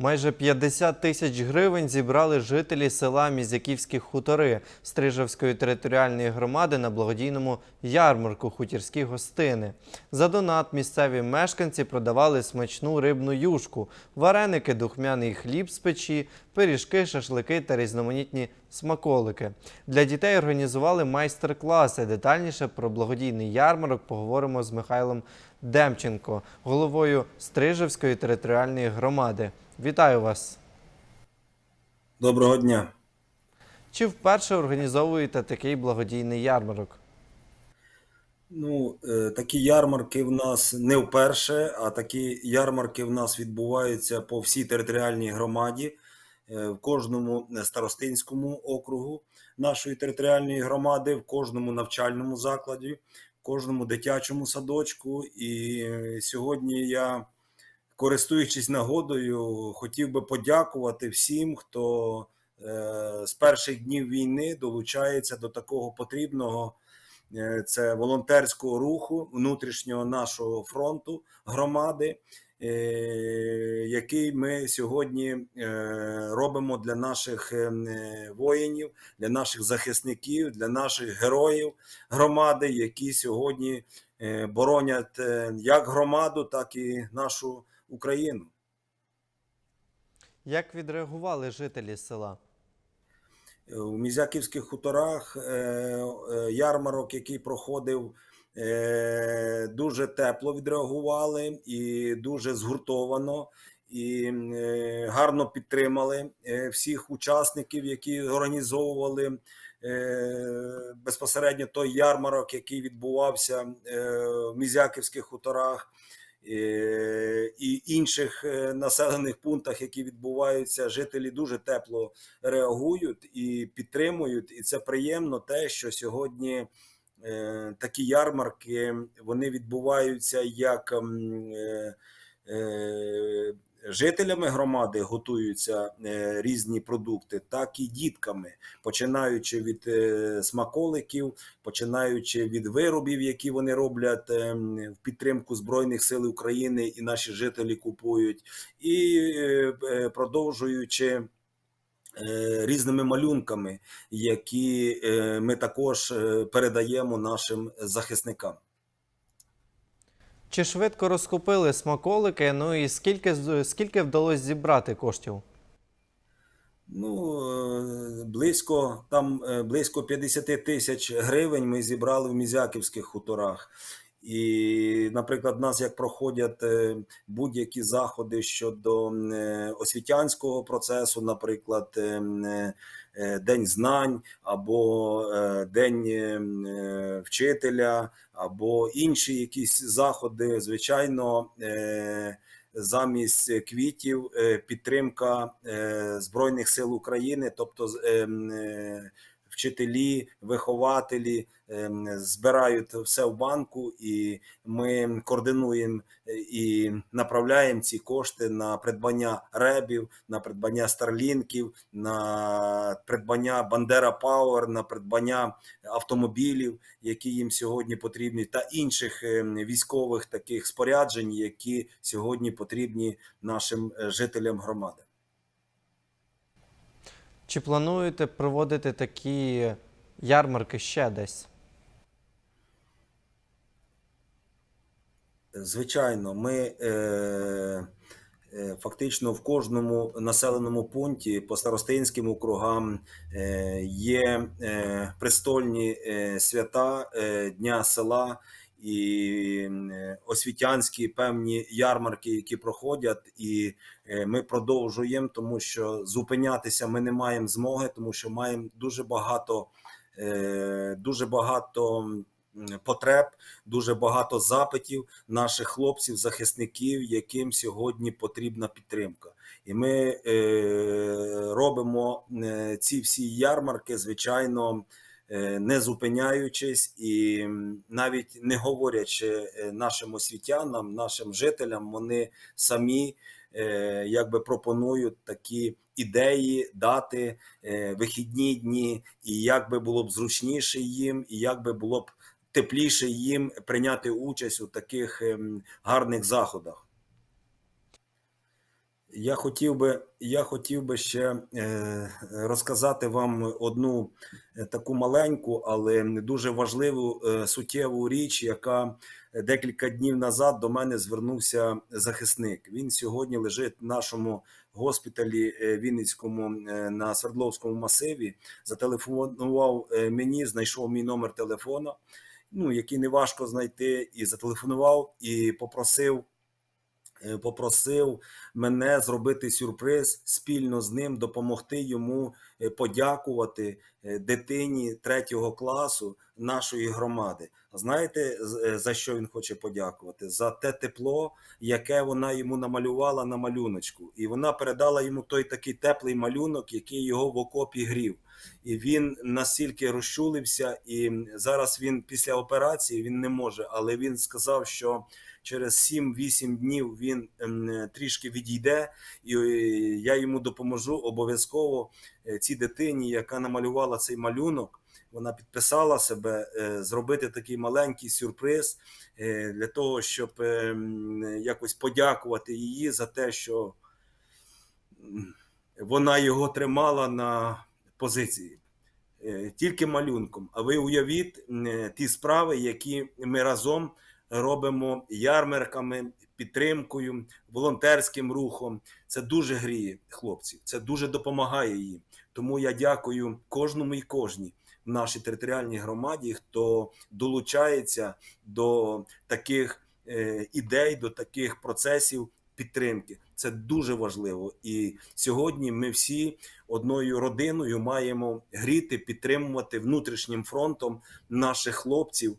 Майже 50 тисяч гривень зібрали жителі села Мізяківські хутори Стрижевської територіальної громади на благодійному ярмарку хутірські гостини. За донат місцеві мешканці продавали смачну рибну юшку, вареники, духмяний хліб з печі, пиріжки, шашлики та різноманітні смаколики. Для дітей організували майстер-класи. Детальніше про благодійний ярмарок поговоримо з Михайлом Демченко, головою Стрижевської територіальної громади. Вітаю вас! Доброго дня. Чи вперше організовуєте такий благодійний ярмарок? Ну, е, такі ярмарки в нас не вперше, а такі ярмарки в нас відбуваються по всій територіальній громаді, е, в кожному старостинському округу нашої територіальної громади, в кожному навчальному закладі, в кожному дитячому садочку. І е, сьогодні я, користуючись нагодою, хотів би подякувати всім, хто е, з перших днів війни долучається до такого потрібного. Е, це волонтерського руху внутрішнього нашого фронту громади, е, який ми сьогодні робимо для наших воїнів, для наших захисників, для наших героїв громади, які сьогодні боронять як громаду, так і нашу Україну. Як відреагували жителі села? у Мізяківських хуторах е, е, ярмарок, який проходив, е, дуже тепло відреагували і дуже згуртовано. І е, гарно підтримали е, всіх учасників, які організовували е, безпосередньо той ярмарок, який відбувався е, в Мізяківських хуторах е, і інших е, населених пунктах, які відбуваються, жителі дуже тепло реагують і підтримують. І це приємно, те, що сьогодні е, такі ярмарки вони відбуваються як м, е, е, жителями громади готуються е, різні продукти, так і дітками, починаючи від е, смаколиків, починаючи від виробів, які вони роблять е, в підтримку Збройних сил України, і наші жителі купують, і е, продовжуючи. Різними малюнками, які ми також передаємо нашим захисникам. Чи швидко розкупили смаколики? Ну і скільки, скільки вдалося зібрати коштів? Ну, е, близько там е, близько 50 тисяч гривень ми зібрали в Мізяківських хуторах. І, наприклад, в нас як проходять е, будь-які заходи щодо е, освітянського процесу, наприклад, е, День знань або День вчителя, або інші якісь заходи, звичайно. замість квітів підтримка Збройних сил України, тобто вчителі, вихователі ем, збирають все в банку, і ми координуємо е, і направляємо ці кошти на придбання ребів, на придбання старлінків, на придбання Бандера Пауер, на придбання автомобілів, які їм сьогодні потрібні, та інших ем, військових таких споряджень, які сьогодні потрібні нашим е, жителям громади. Чи плануєте проводити такі ярмарки ще десь? Звичайно, ми е, е, фактично в кожному населеному пункті по старостинським округам е, є е, престольні свята Дня села і освітянські певні ярмарки, які проходять, і е, ми продовжуємо, тому що зупинятися ми не маємо змоги, тому що маємо дуже багато, е, дуже багато потреб, дуже багато запитів наших хлопців, захисників, яким сьогодні потрібна підтримка. І ми е, робимо е, ці всі ярмарки, звичайно, не зупиняючись і навіть не говорячи е, нашим освітянам, нашим жителям, вони самі е, якби пропонують такі ідеї, дати, е, вихідні дні, і як би було б зручніше їм, і як би було б тепліше їм прийняти участь у таких ем, гарних заходах. Я хотів би, я хотів би ще е, розказати вам одну е, таку маленьку, але дуже важливу е, суттєву річ, яка декілька днів назад до мене звернувся захисник. Він сьогодні лежить в нашому госпіталі Вінницькому на Свердловському масиві. Зателефонував мені, знайшов мій номер телефона, ну який не важко знайти, і зателефонував і попросив. Е, Попросив мене зробити сюрприз спільно з ним, допомогти йому е, подякувати е, дитині третього класу нашої громади. Знаєте, е, за що він хоче подякувати? За те тепло, яке вона йому намалювала на малюночку. І вона передала йому той такий теплий малюнок, який його в окопі грів. І він настільки розчулився, і зараз він після операції він не може, але він сказав, що через 7-8 днів він ем, трішки відійде, і е, я йому допоможу обов'язково е, цій дитині, яка намалювала цей малюнок. Вона підписала себе е, зробити такий маленький сюрприз е, для того, щоб е, якось подякувати її за те, що вона його тримала на позиції. Тільки малюнком. А ви уявіть ті справи, які ми разом робимо ярмарками, підтримкою, волонтерським рухом. Це дуже гріє хлопців, це дуже допомагає їм. Тому я дякую кожному і кожній нашій територіальній громаді, хто долучається до таких е, ідей, до таких процесів підтримки. Це дуже важливо. І сьогодні ми всі одною родиною маємо гріти, підтримувати внутрішнім фронтом наших хлопців,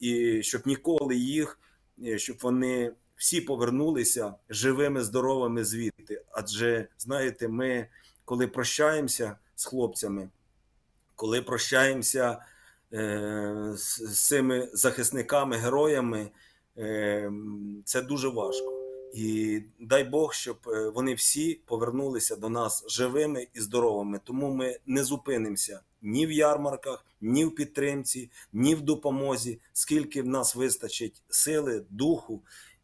і щоб ніколи їх, е, щоб вони всі повернулися живими, здоровими звідти. Адже знаєте, ми коли прощаємося з хлопцями, коли прощаємося е, з, з цими захисниками, героями, е, це дуже важко. І дай Бог, щоб е, вони всі повернулися до нас живими і здоровими. Тому ми не зупинимося ні в ярмарках, ні в підтримці, ні в допомозі, скільки в нас вистачить сили, духу.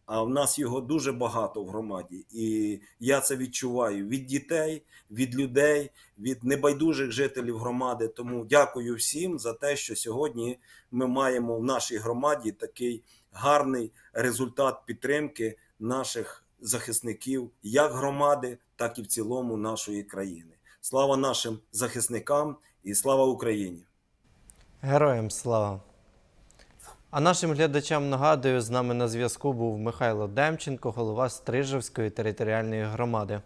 А в нас його дуже багато в громаді, і я це відчуваю від дітей, від людей, від небайдужих жителів громади. Тому дякую всім за те, що сьогодні ми маємо в нашій громаді такий гарний результат підтримки наших захисників, як громади, так і в цілому нашої країни. Слава нашим захисникам і слава Україні! Героям слава! А нашим глядачам нагадую, з нами на зв'язку був Михайло Демченко, голова Стрижевської територіальної громади.